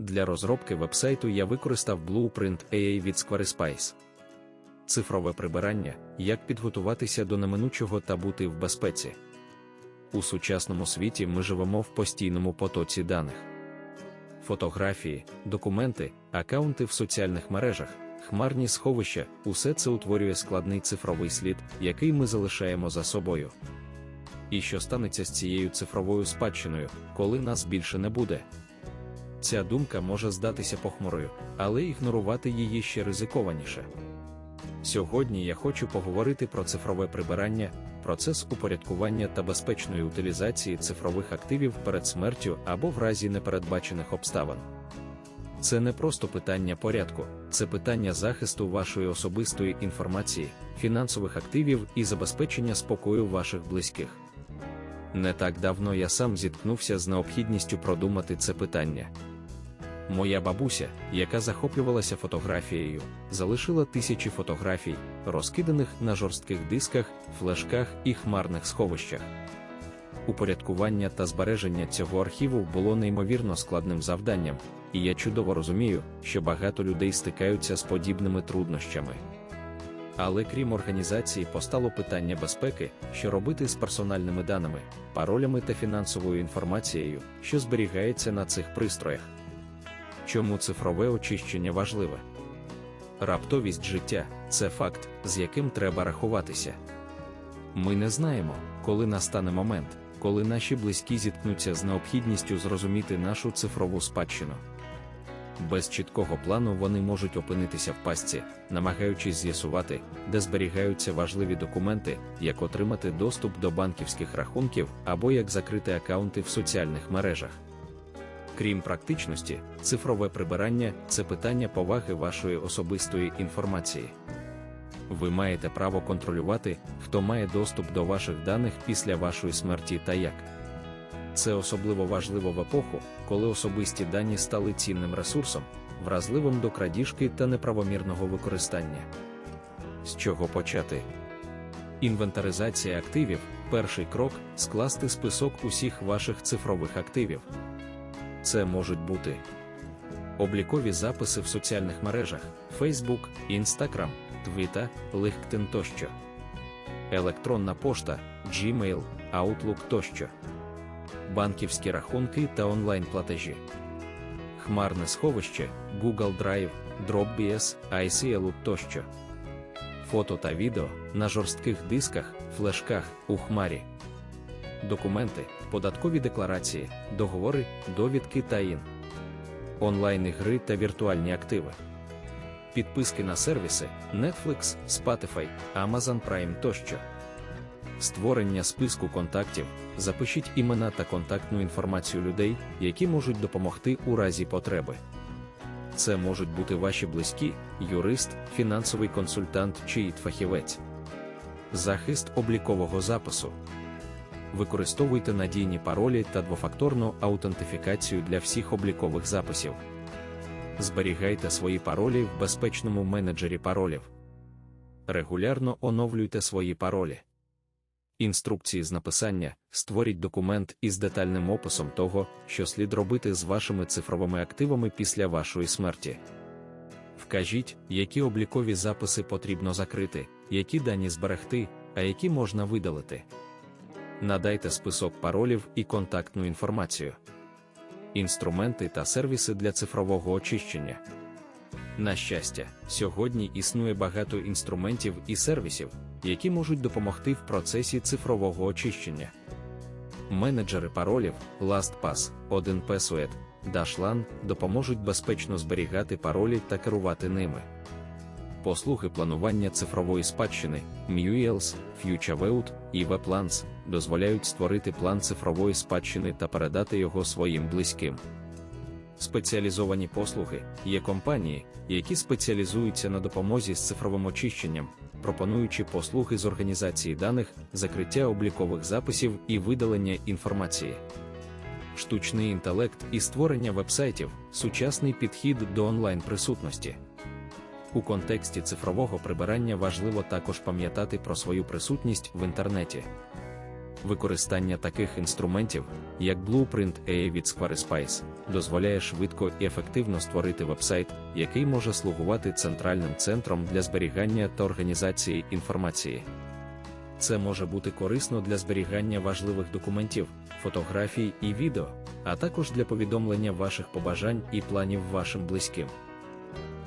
Для розробки вебсайту я використав Blueprint AA від Squarespace. Цифрове прибирання як підготуватися до неминучого та бути в безпеці. У сучасному світі ми живемо в постійному потоці даних. Фотографії, документи, акаунти в соціальних мережах, хмарні сховища усе це утворює складний цифровий слід, який ми залишаємо за собою. І що станеться з цією цифровою спадщиною, коли нас більше не буде? Ця думка може здатися похмурою, але ігнорувати її ще ризикованіше. Сьогодні я хочу поговорити про цифрове прибирання, процес упорядкування та безпечної утилізації цифрових активів перед смертю або в разі непередбачених обставин. Це не просто питання порядку, це питання захисту вашої особистої інформації, фінансових активів і забезпечення спокою ваших близьких. Не так давно я сам зіткнувся з необхідністю продумати це питання. Моя бабуся, яка захоплювалася фотографією, залишила тисячі фотографій, розкиданих на жорстких дисках, флешках і хмарних сховищах. Упорядкування та збереження цього архіву було неймовірно складним завданням, і я чудово розумію, що багато людей стикаються з подібними труднощами. Але крім організації, постало питання безпеки, що робити з персональними даними, паролями та фінансовою інформацією, що зберігається на цих пристроях. Чому цифрове очищення важливе? Раптовість життя це факт, з яким треба рахуватися. Ми не знаємо, коли настане момент, коли наші близькі зіткнуться з необхідністю зрозуміти нашу цифрову спадщину. Без чіткого плану вони можуть опинитися в пастці, намагаючись з'ясувати, де зберігаються важливі документи, як отримати доступ до банківських рахунків або як закрити акаунти в соціальних мережах. Крім практичності, цифрове прибирання це питання поваги вашої особистої інформації. Ви маєте право контролювати, хто має доступ до ваших даних після вашої смерті та як. Це особливо важливо в епоху, коли особисті дані стали цінним ресурсом, вразливим до крадіжки та неправомірного використання. З чого почати? Інвентаризація активів перший крок скласти список усіх ваших цифрових активів. Це можуть бути облікові записи в соціальних мережах Facebook, Instagram, Twitter, LinkedIn тощо, електронна пошта, Gmail, Outlook тощо, банківські рахунки та онлайн-платежі, хмарне сховище, Google Drive, Dropbox, ICL тощо, фото та відео на жорстких дисках, флешках у хмарі документи, податкові декларації, договори, довідки та ін. Онлайн-ігри та віртуальні активи. Підписки на сервіси Netflix, Spotify, Amazon Prime тощо. Створення списку контактів. Запишіть імена та контактну інформацію людей, які можуть допомогти у разі потреби. Це можуть бути ваші близькі, юрист, фінансовий консультант чи фахівець. Захист облікового запису використовуйте надійні паролі та двофакторну аутентифікацію для всіх облікових записів. Зберігайте свої паролі в безпечному менеджері паролів. Регулярно оновлюйте свої паролі. Інструкції з написання створіть документ із детальним описом того, що слід робити з вашими цифровими активами після вашої смерті. Вкажіть, які облікові записи потрібно закрити, які дані зберегти, а які можна видалити надайте список паролів і контактну інформацію, інструменти та сервіси для цифрового очищення. На щастя, сьогодні існує багато інструментів і сервісів, які можуть допомогти в процесі цифрового очищення. Менеджери паролів, LastPass, 1Password, Dashlan допоможуть безпечно зберігати паролі та керувати ними послуги планування цифрової спадщини, Muels, FutureVeut і WebPlans дозволяють створити план цифрової спадщини та передати його своїм близьким. Спеціалізовані послуги є компанії, які спеціалізуються на допомозі з цифровим очищенням, пропонуючи послуги з організації даних, закриття облікових записів і видалення інформації. Штучний інтелект і створення вебсайтів сучасний підхід до онлайн присутності. У контексті цифрового прибирання важливо також пам'ятати про свою присутність в інтернеті. Використання таких інструментів, як Blueprint AI від Squarespace, дозволяє швидко і ефективно створити вебсайт, який може слугувати центральним центром для зберігання та організації інформації. Це може бути корисно для зберігання важливих документів, фотографій і відео, а також для повідомлення ваших побажань і планів вашим близьким.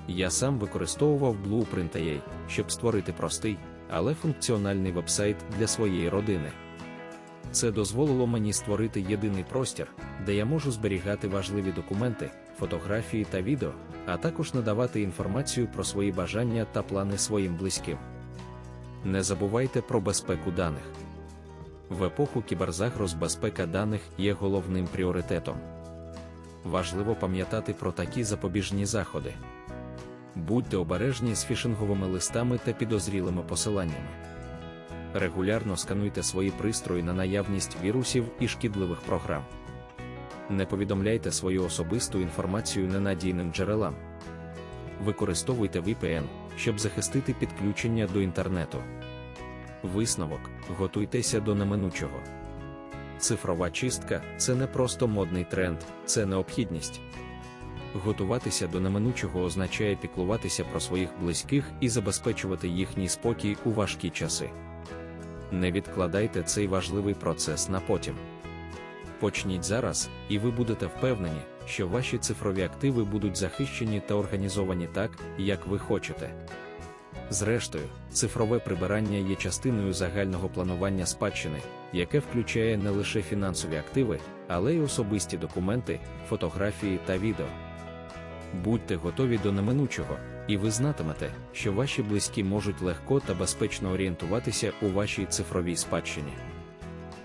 Я сам використовував Blueprint.ai, щоб створити простий, але функціональний вебсайт для своєї родини. Це дозволило мені створити єдиний простір, де я можу зберігати важливі документи, фотографії та відео, а також надавати інформацію про свої бажання та плани своїм близьким. Не забувайте про безпеку даних. В епоху кіберзагроз безпека даних є головним пріоритетом. Важливо пам'ятати про такі запобіжні заходи. Будьте обережні з фішинговими листами та підозрілими посиланнями. Регулярно скануйте свої пристрої на наявність вірусів і шкідливих програм. Не повідомляйте свою особисту інформацію ненадійним джерелам. Використовуйте VPN, щоб захистити підключення до інтернету. Висновок готуйтеся до неминучого. Цифрова чистка це не просто модний тренд, це необхідність. Готуватися до неминучого означає піклуватися про своїх близьких і забезпечувати їхній спокій у важкі часи. Не відкладайте цей важливий процес на потім. Почніть зараз, і ви будете впевнені, що ваші цифрові активи будуть захищені та організовані так, як ви хочете. Зрештою, цифрове прибирання є частиною загального планування спадщини, яке включає не лише фінансові активи, але й особисті документи, фотографії та відео. Будьте готові до неминучого, і ви знатимете, що ваші близькі можуть легко та безпечно орієнтуватися у вашій цифровій спадщині.